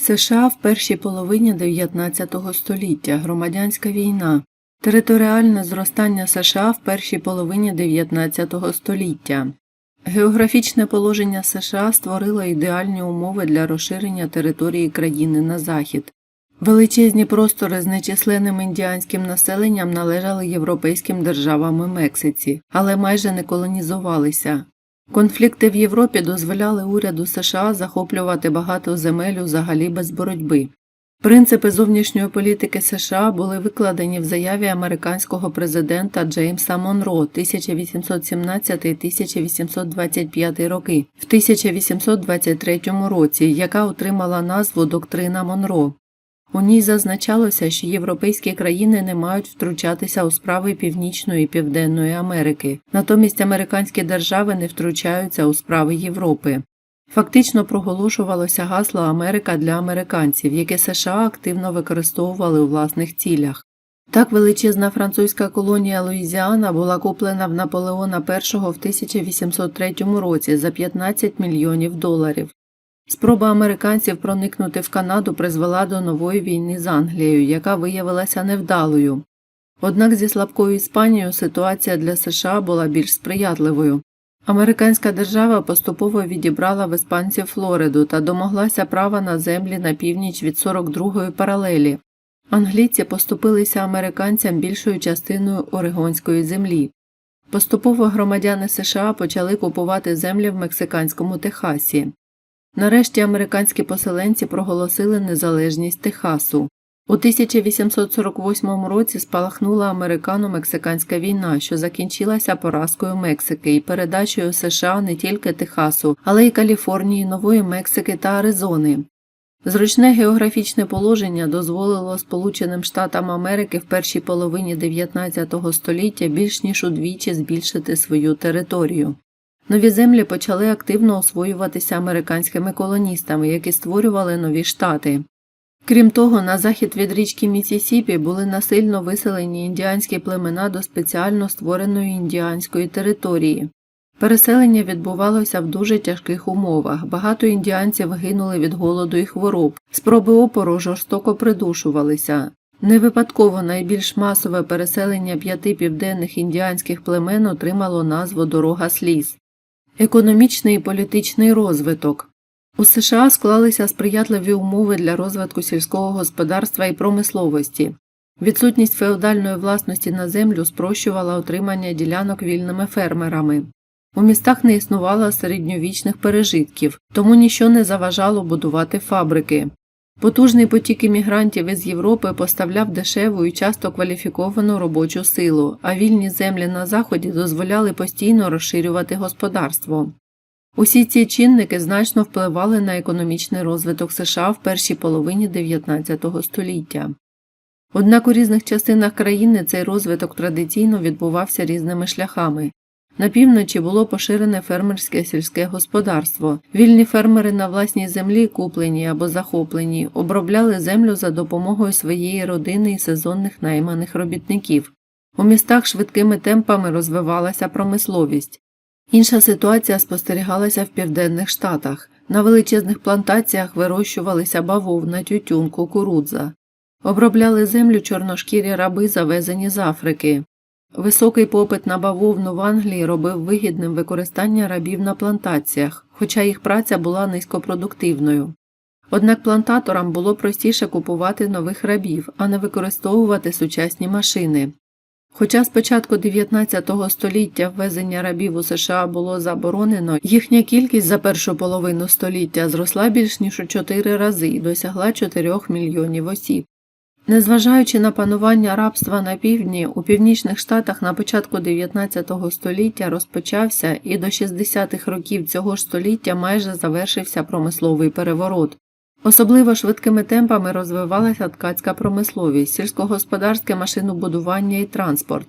США в першій половині 19 століття громадянська війна, територіальне зростання США в першій половині 19 століття. Географічне положення США створило ідеальні умови для розширення території країни на захід. Величезні простори з нечисленним індіанським населенням належали європейським державам і Мексиці, але майже не колонізувалися. Конфлікти в Європі дозволяли уряду США захоплювати багато земель взагалі без боротьби. Принципи зовнішньої політики США були викладені в заяві американського президента Джеймса Монро 1817-1825 роки в 1823 році, яка отримала назву Доктрина Монро. У ній зазначалося, що європейські країни не мають втручатися у справи Північної і Південної Америки, натомість американські держави не втручаються у справи Європи. Фактично проголошувалося гасло Америка для американців, яке США активно використовували у власних цілях. Так величезна французька колонія Луїзіана була куплена в Наполеона І в 1803 році за 15 мільйонів доларів. Спроба американців проникнути в Канаду призвела до нової війни з Англією, яка виявилася невдалою. Однак зі слабкою Іспанією ситуація для США була більш сприятливою. Американська держава поступово відібрала в іспанців Флориду та домоглася права на землі на північ від 42-ї паралелі. Англійці поступилися американцям більшою частиною орегонської землі. Поступово громадяни США почали купувати землі в мексиканському Техасі. Нарешті американські поселенці проголосили незалежність Техасу. У 1848 році спалахнула американо-мексиканська війна, що закінчилася поразкою Мексики і передачею США не тільки Техасу, але й Каліфорнії, Нової Мексики та Аризони. Зручне географічне положення дозволило Сполученим Штатам Америки в першій половині 19 століття більш ніж удвічі збільшити свою територію. Нові землі почали активно освоюватися американськими колоністами, які створювали нові штати. Крім того, на захід від річки Міссісіпі були насильно виселені індіанські племена до спеціально створеної індіанської території. Переселення відбувалося в дуже тяжких умовах. Багато індіанців гинули від голоду і хвороб, спроби опору жорстоко придушувалися. Не випадково найбільш масове переселення п'яти південних індіанських племен отримало назву Дорога сліз. Економічний і політичний розвиток у США склалися сприятливі умови для розвитку сільського господарства і промисловості. Відсутність феодальної власності на землю спрощувала отримання ділянок вільними фермерами. У містах не існувало середньовічних пережитків, тому ніщо не заважало будувати фабрики. Потужний потік іммігрантів із Європи поставляв дешеву і часто кваліфіковану робочу силу, а вільні землі на Заході дозволяли постійно розширювати господарство. Усі ці чинники значно впливали на економічний розвиток США в першій половині 19 століття. Однак у різних частинах країни цей розвиток традиційно відбувався різними шляхами. На півночі було поширене фермерське сільське господарство. Вільні фермери на власній землі, куплені або захоплені, обробляли землю за допомогою своєї родини і сезонних найманих робітників. У містах швидкими темпами розвивалася промисловість. Інша ситуація спостерігалася в південних штатах. На величезних плантаціях вирощувалися бавовна, тютюн, кукурудза. Обробляли землю чорношкірі раби, завезені з Африки. Високий попит на бавовну в Англії робив вигідним використання рабів на плантаціях, хоча їх праця була низькопродуктивною. Однак плантаторам було простіше купувати нових рабів, а не використовувати сучасні машини. Хоча з початку 19 століття ввезення рабів у США було заборонено, їхня кількість за першу половину століття зросла більш ніж у 4 рази і досягла 4 мільйонів осіб. Незважаючи на панування рабства на півдні, у північних штатах на початку 19 століття розпочався і до 60-х років цього ж століття майже завершився промисловий переворот. Особливо швидкими темпами розвивалася ткацька промисловість, сільськогосподарське машинобудування і транспорт.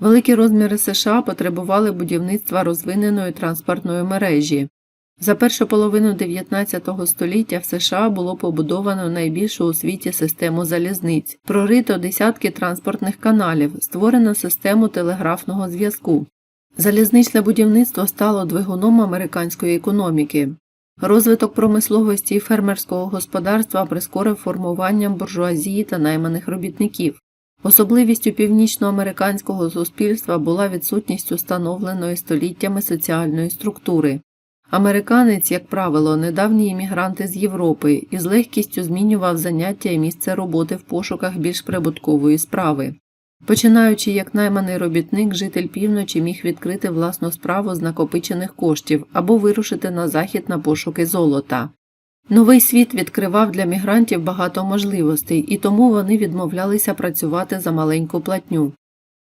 Великі розміри США потребували будівництва розвиненої транспортної мережі. За першу половину 19 століття в США було побудовано найбільшу у світі систему залізниць, прорито десятки транспортних каналів, створено систему телеграфного зв'язку. Залізничне будівництво стало двигуном американської економіки. Розвиток промисловості і фермерського господарства прискорив формуванням буржуазії та найманих робітників. Особливістю північноамериканського суспільства була відсутність установленої століттями соціальної структури. Американець, як правило, недавній іммігрант із Європи і з легкістю змінював заняття і місце роботи в пошуках більш прибуткової справи. Починаючи як найманий робітник, житель півночі міг відкрити власну справу з накопичених коштів або вирушити на захід на пошуки золота. Новий світ відкривав для мігрантів багато можливостей, і тому вони відмовлялися працювати за маленьку платню.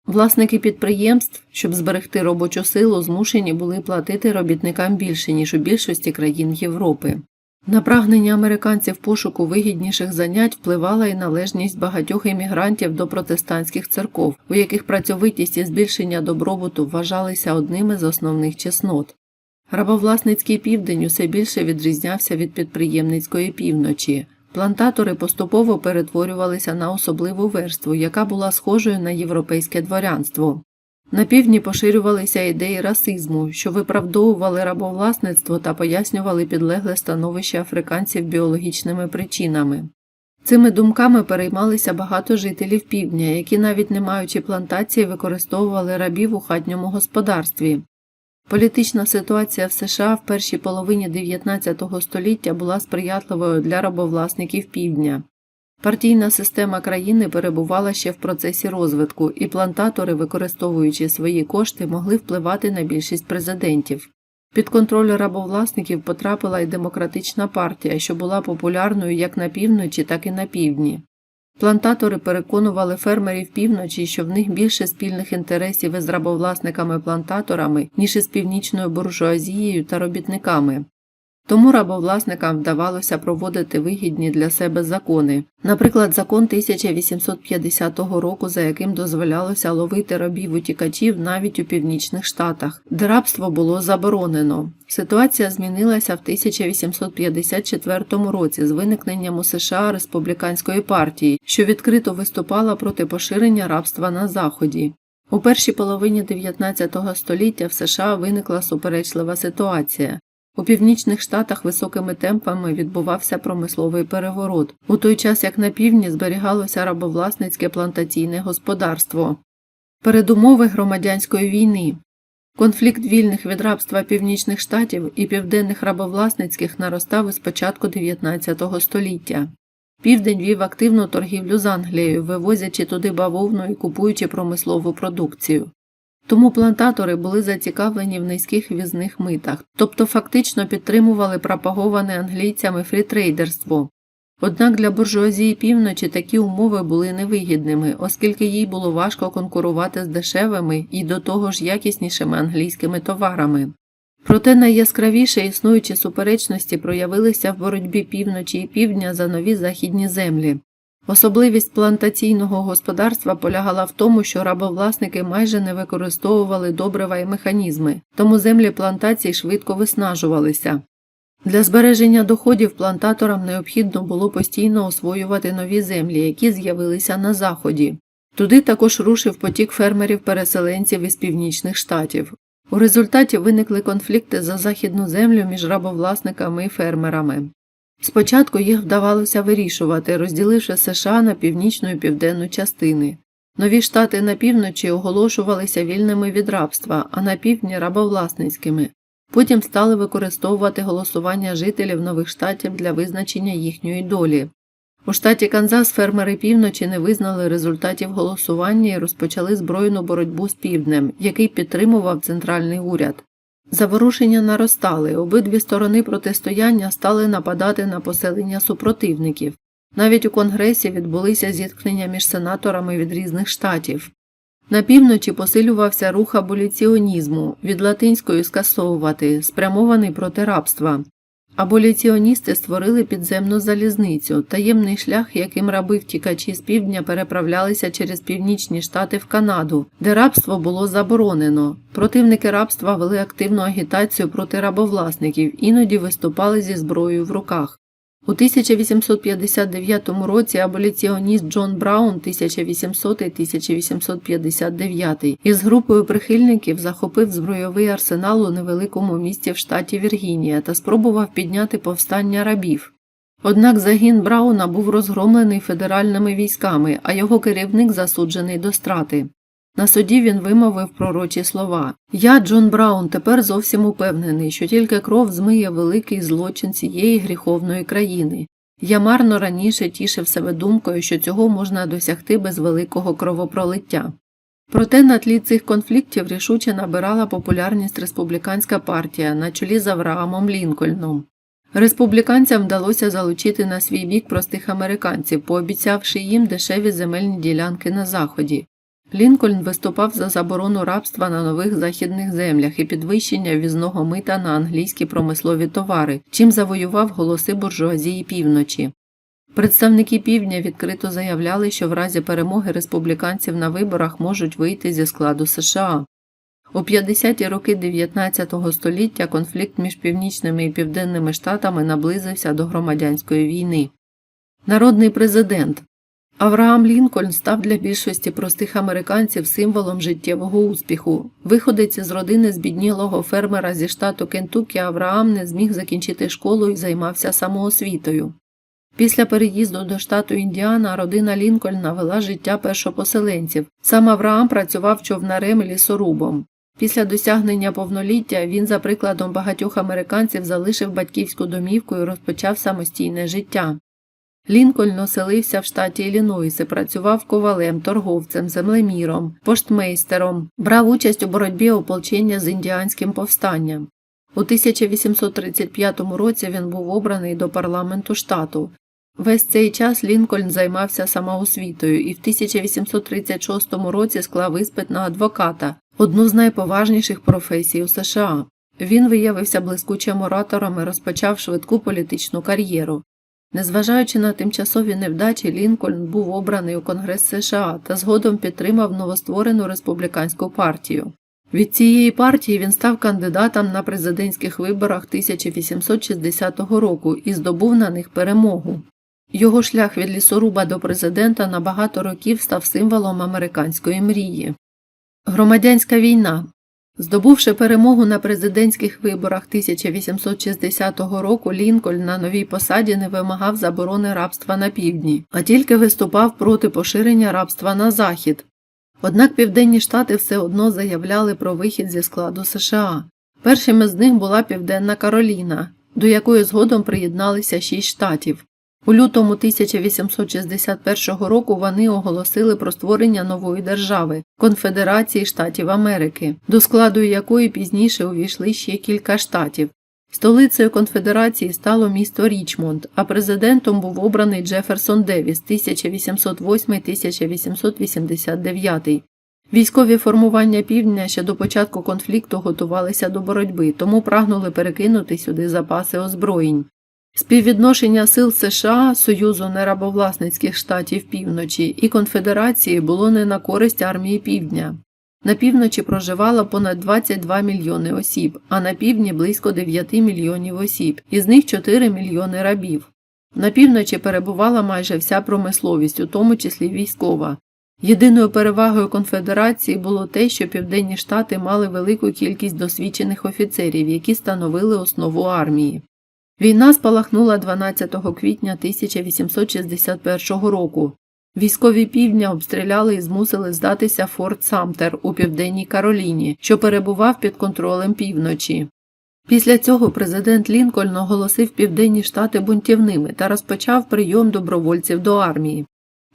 Власники підприємств, щоб зберегти робочу силу, змушені були платити робітникам більше, ніж у більшості країн Європи. На прагнення американців пошуку вигідніших занять впливала і належність багатьох іммігрантів до протестантських церков, у яких працьовитість і збільшення добробуту вважалися одними з основних чеснот. Рабовласницький південь усе більше відрізнявся від підприємницької півночі. Плантатори поступово перетворювалися на особливу верству, яка була схожою на європейське дворянство. На півдні поширювалися ідеї расизму, що виправдовували рабовласництво та пояснювали підлегле становище африканців біологічними причинами. Цими думками переймалися багато жителів півдня, які, навіть не маючи плантації, використовували рабів у хатньому господарстві. Політична ситуація в США в першій половині 19 століття була сприятливою для рабовласників півдня. Партійна система країни перебувала ще в процесі розвитку, і плантатори, використовуючи свої кошти, могли впливати на більшість президентів. Під контроль рабовласників потрапила й демократична партія, що була популярною як на півночі, так і на півдні. Плантатори переконували фермерів півночі, що в них більше спільних інтересів із рабовласниками-плантаторами, ніж із північною буржуазією та робітниками. Тому рабовласникам вдавалося проводити вигідні для себе закони, наприклад, закон 1850 року, за яким дозволялося ловити рабів утікачів навіть у північних штатах, де рабство було заборонено. Ситуація змінилася в 1854 році з виникненням у США республіканської партії, що відкрито виступала проти поширення рабства на Заході. У першій половині 19 століття в США виникла суперечлива ситуація. У північних штатах високими темпами відбувався промисловий переворот, у той час як на півдні зберігалося рабовласницьке плантаційне господарство. Передумови громадянської війни. Конфлікт вільних від рабства північних штатів і південних рабовласницьких наростав із початку 19 століття. Південь вів активну торгівлю з Англією, вивозячи туди бавовну і купуючи промислову продукцію. Тому плантатори були зацікавлені в низьких візних митах, тобто фактично підтримували пропаговане англійцями фрітрейдерство. Однак для буржуазії півночі такі умови були невигідними, оскільки їй було важко конкурувати з дешевими і до того ж якіснішими англійськими товарами. Проте найяскравіше існуючі суперечності проявилися в боротьбі півночі і півдня за нові західні землі. Особливість плантаційного господарства полягала в тому, що рабовласники майже не використовували добрива і механізми, тому землі плантацій швидко виснажувалися. Для збереження доходів плантаторам необхідно було постійно освоювати нові землі, які з'явилися на заході. Туди також рушив потік фермерів-переселенців із північних штатів. У результаті виникли конфлікти за західну землю між рабовласниками і фермерами. Спочатку їх вдавалося вирішувати, розділивши США на північну і південну частини. Нові штати на півночі оголошувалися вільними від рабства, а на півдні рабовласницькими. Потім стали використовувати голосування жителів нових штатів для визначення їхньої долі. У штаті Канзас фермери півночі не визнали результатів голосування і розпочали збройну боротьбу з півднем, який підтримував центральний уряд. Заворушення наростали, обидві сторони протистояння стали нападати на поселення супротивників. Навіть у Конгресі відбулися зіткнення між сенаторами від різних штатів. На півночі посилювався рух аболіціонізму від латинської скасовувати, спрямований проти рабства. Аболіціоністи створили підземну залізницю, таємний шлях, яким раби втікачі з півдня переправлялися через північні штати в Канаду, де рабство було заборонено. Противники рабства вели активну агітацію проти рабовласників, іноді виступали зі зброєю в руках. У 1859 році аболіціоніст Джон Браун 1800-1859 із групою прихильників захопив збройовий арсенал у невеликому місті в штаті Віргінія та спробував підняти повстання рабів. Однак загін Брауна був розгромлений федеральними військами, а його керівник засуджений до страти. На суді він вимовив пророчі слова Я, Джон Браун, тепер зовсім упевнений, що тільки кров змиє великий злочин цієї гріховної країни. Я марно раніше тішив себе думкою, що цього можна досягти без великого кровопролиття. Проте на тлі цих конфліктів рішуче набирала популярність республіканська партія на чолі з Авраамом Лінкольном. Республіканцям вдалося залучити на свій бік простих американців, пообіцявши їм дешеві земельні ділянки на заході. Лінкольн виступав за заборону рабства на нових західних землях і підвищення візного мита на англійські промислові товари, чим завоював голоси буржуазії півночі. Представники півдня відкрито заявляли, що в разі перемоги республіканців на виборах можуть вийти зі складу США. У 50-ті роки 19 століття конфлікт між північними і південними штатами наблизився до громадянської війни. Народний президент Авраам Лінкольн став для більшості простих американців символом життєвого успіху. Виходець з родини збіднілого фермера зі штату Кентукі Авраам не зміг закінчити школу і займався самоосвітою. Після переїзду до штату Індіана родина Лінкольна вела життя першопоселенців. Сам Авраам працював човнарем і лісорубом. Після досягнення повноліття він, за прикладом багатьох американців, залишив батьківську домівку і розпочав самостійне життя. Лінкольн оселився в штаті Іллінойс і працював ковалем, торговцем, землеміром, поштмейстером, брав участь у боротьбі ополчення з індіанським повстанням. У 1835 році він був обраний до парламенту штату. Весь цей час Лінкольн займався самоосвітою і в 1836 році склав іспит на адвоката, одну з найповажніших професій у США. Він виявився блискучим оратором і розпочав швидку політичну кар'єру. Незважаючи на тимчасові невдачі, Лінкольн був обраний у Конгрес США та згодом підтримав новостворену республіканську партію. Від цієї партії він став кандидатом на президентських виборах 1860 року і здобув на них перемогу. Його шлях від лісоруба до президента на багато років став символом американської мрії. Громадянська війна Здобувши перемогу на президентських виборах 1860 року, Лінкольн на новій посаді не вимагав заборони рабства на півдні, а тільки виступав проти поширення рабства на захід. Однак Південні Штати все одно заявляли про вихід зі складу США. Першими з них була Південна Кароліна, до якої згодом приєдналися шість штатів. У лютому 1861 року вони оголосили про створення нової держави Конфедерації Штатів Америки, до складу якої пізніше увійшли ще кілька штатів. Столицею конфедерації стало місто Річмонд, а президентом був обраний Джеферсон Девіс 1808-1889. Військові формування півдня ще до початку конфлікту готувалися до боротьби, тому прагнули перекинути сюди запаси озброєнь. Співвідношення сил США, Союзу нерабовласницьких штатів півночі і Конфедерації було не на користь армії Півдня. На півночі проживало понад 22 мільйони осіб, а на півдні близько 9 мільйонів осіб, із них 4 мільйони рабів. На півночі перебувала майже вся промисловість, у тому числі військова. Єдиною перевагою конфедерації було те, що Південні Штати мали велику кількість досвідчених офіцерів, які становили основу армії. Війна спалахнула 12 квітня 1861 року. Військові півдня обстріляли і змусили здатися Форт Самтер у південній Кароліні, що перебував під контролем півночі. Після цього президент Лінкольн оголосив Південні Штати бунтівними та розпочав прийом добровольців до армії.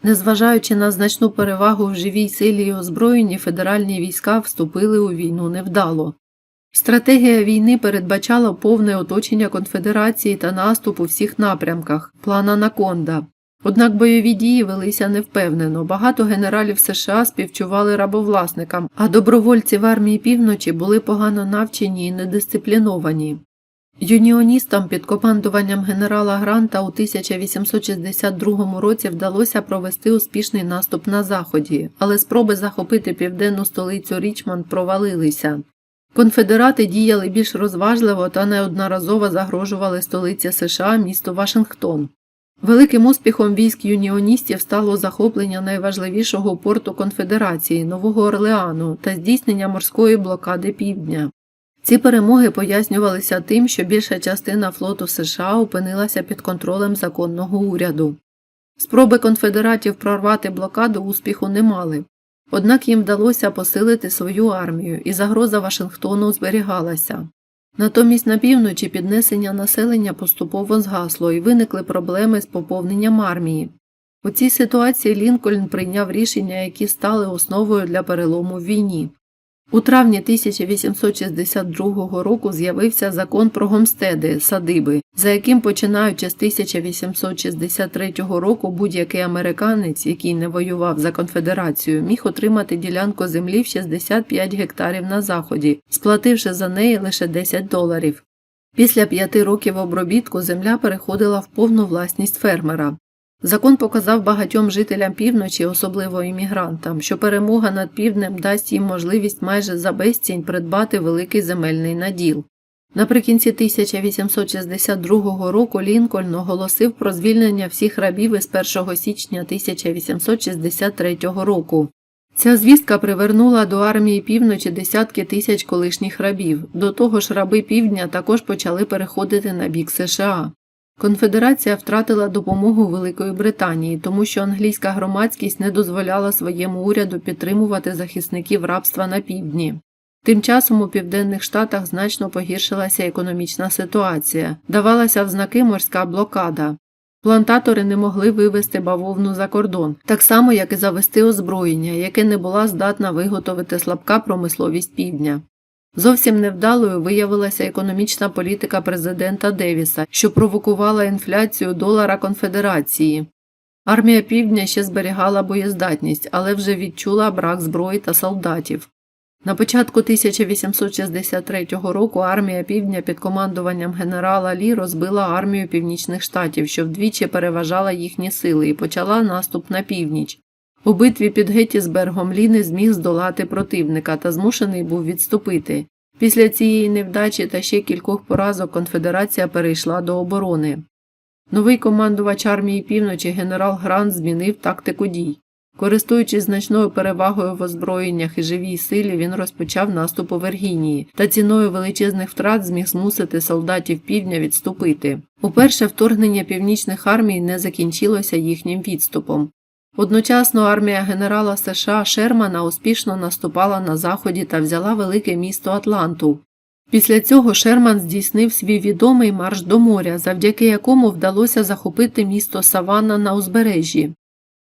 Незважаючи на значну перевагу в живій силі і озброєнні, федеральні війська вступили у війну невдало. Стратегія війни передбачала повне оточення конфедерації та наступ у всіх напрямках план Анаконда. Однак бойові дії велися невпевнено. Багато генералів США співчували рабовласникам, а добровольці в армії півночі були погано навчені і недисципліновані. Юніоністам під командуванням генерала Гранта у 1862 році вдалося провести успішний наступ на заході, але спроби захопити південну столицю Річмонд провалилися. Конфедерати діяли більш розважливо та неодноразово загрожували столиці США місту Вашингтон. Великим успіхом військ юніоністів стало захоплення найважливішого порту Конфедерації Нового Орлеану та здійснення морської блокади Півдня. Ці перемоги пояснювалися тим, що більша частина флоту США опинилася під контролем законного уряду. Спроби конфедератів прорвати блокаду успіху не мали. Однак їм вдалося посилити свою армію, і загроза Вашингтону зберігалася. Натомість на півночі піднесення населення поступово згасло і виникли проблеми з поповненням армії. У цій ситуації Лінкольн прийняв рішення, які стали основою для перелому в війні. У травні 1862 року з'явився закон про гомстеди садиби, за яким, починаючи з 1863 року, будь-який американець, який не воював за конфедерацію, міг отримати ділянку землі в 65 гектарів на заході, сплативши за неї лише 10 доларів. Після п'яти років обробітку земля переходила в повну власність фермера. Закон показав багатьом жителям півночі, особливо іммігрантам, що перемога над півднем дасть їм можливість майже за безцінь придбати великий земельний наділ. Наприкінці 1862 року Лінкольн оголосив про звільнення всіх рабів із 1 січня 1863 року. Ця звістка привернула до армії півночі десятки тисяч колишніх рабів. До того ж, раби півдня також почали переходити на бік США. Конфедерація втратила допомогу Великої Британії, тому що англійська громадськість не дозволяла своєму уряду підтримувати захисників рабства на півдні. Тим часом у південних штатах значно погіршилася економічна ситуація, давалася в знаки морська блокада. Плантатори не могли вивезти бавовну за кордон, так само як і завести озброєння, яке не була здатна виготовити слабка промисловість півдня. Зовсім невдалою виявилася економічна політика президента Девіса, що провокувала інфляцію долара Конфедерації. Армія Півдня ще зберігала боєздатність, але вже відчула брак зброї та солдатів. На початку 1863 року армія Півдня під командуванням генерала Лі розбила армію Північних штатів, що вдвічі переважала їхні сили, і почала наступ на північ. У битві під Геттісбергом Лі не зміг здолати противника та змушений був відступити. Після цієї невдачі та ще кількох поразок конфедерація перейшла до оборони. Новий командувач армії півночі генерал Грант змінив тактику дій. Користуючись значною перевагою в озброєннях і живій силі, він розпочав наступ у Вергінії та ціною величезних втрат зміг змусити солдатів півдня відступити. Уперше вторгнення північних армій не закінчилося їхнім відступом. Одночасно армія генерала США Шермана успішно наступала на заході та взяла велике місто Атланту. Після цього Шерман здійснив свій відомий марш до моря, завдяки якому вдалося захопити місто Саванна на узбережжі.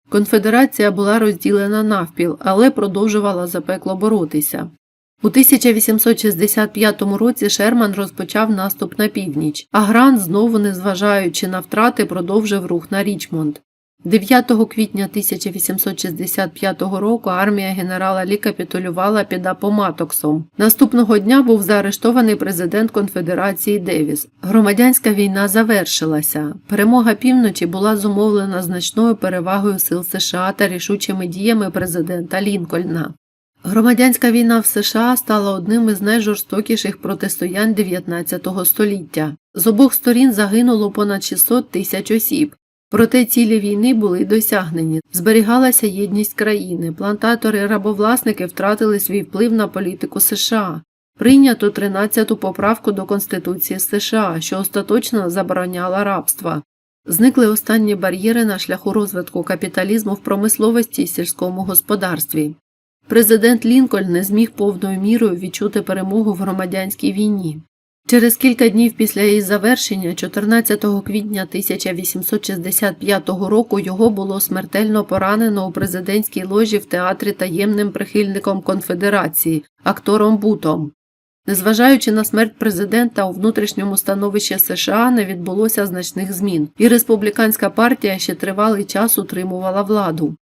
Конфедерація була розділена навпіл, але продовжувала запекло боротися. У 1865 році Шерман розпочав наступ на північ, а Грант, знову незважаючи на втрати, продовжив рух на Річмонд. 9 квітня 1865 року армія генерала Лі капітулювала під Апоматоксом. Наступного дня був заарештований президент Конфедерації Девіс. Громадянська війна завершилася. Перемога півночі була зумовлена значною перевагою сил США та рішучими діями президента Лінкольна. Громадянська війна в США стала одним із найжорстокіших протистоянь 19 століття. З обох сторін загинуло понад 600 тисяч осіб. Проте цілі війни були досягнені, зберігалася єдність країни, плантатори рабовласники втратили свій вплив на політику США. Прийнято 13-ту поправку до Конституції США, що остаточно забороняла рабства. Зникли останні бар'єри на шляху розвитку капіталізму в промисловості і сільському господарстві. Президент Лінкольн не зміг повною мірою відчути перемогу в громадянській війні. Через кілька днів після її завершення, 14 квітня 1865 року, його було смертельно поранено у президентській ложі в театрі таємним прихильником конфедерації, актором Бутом. Незважаючи на смерть президента, у внутрішньому становищі США не відбулося значних змін, і республіканська партія ще тривалий час утримувала владу.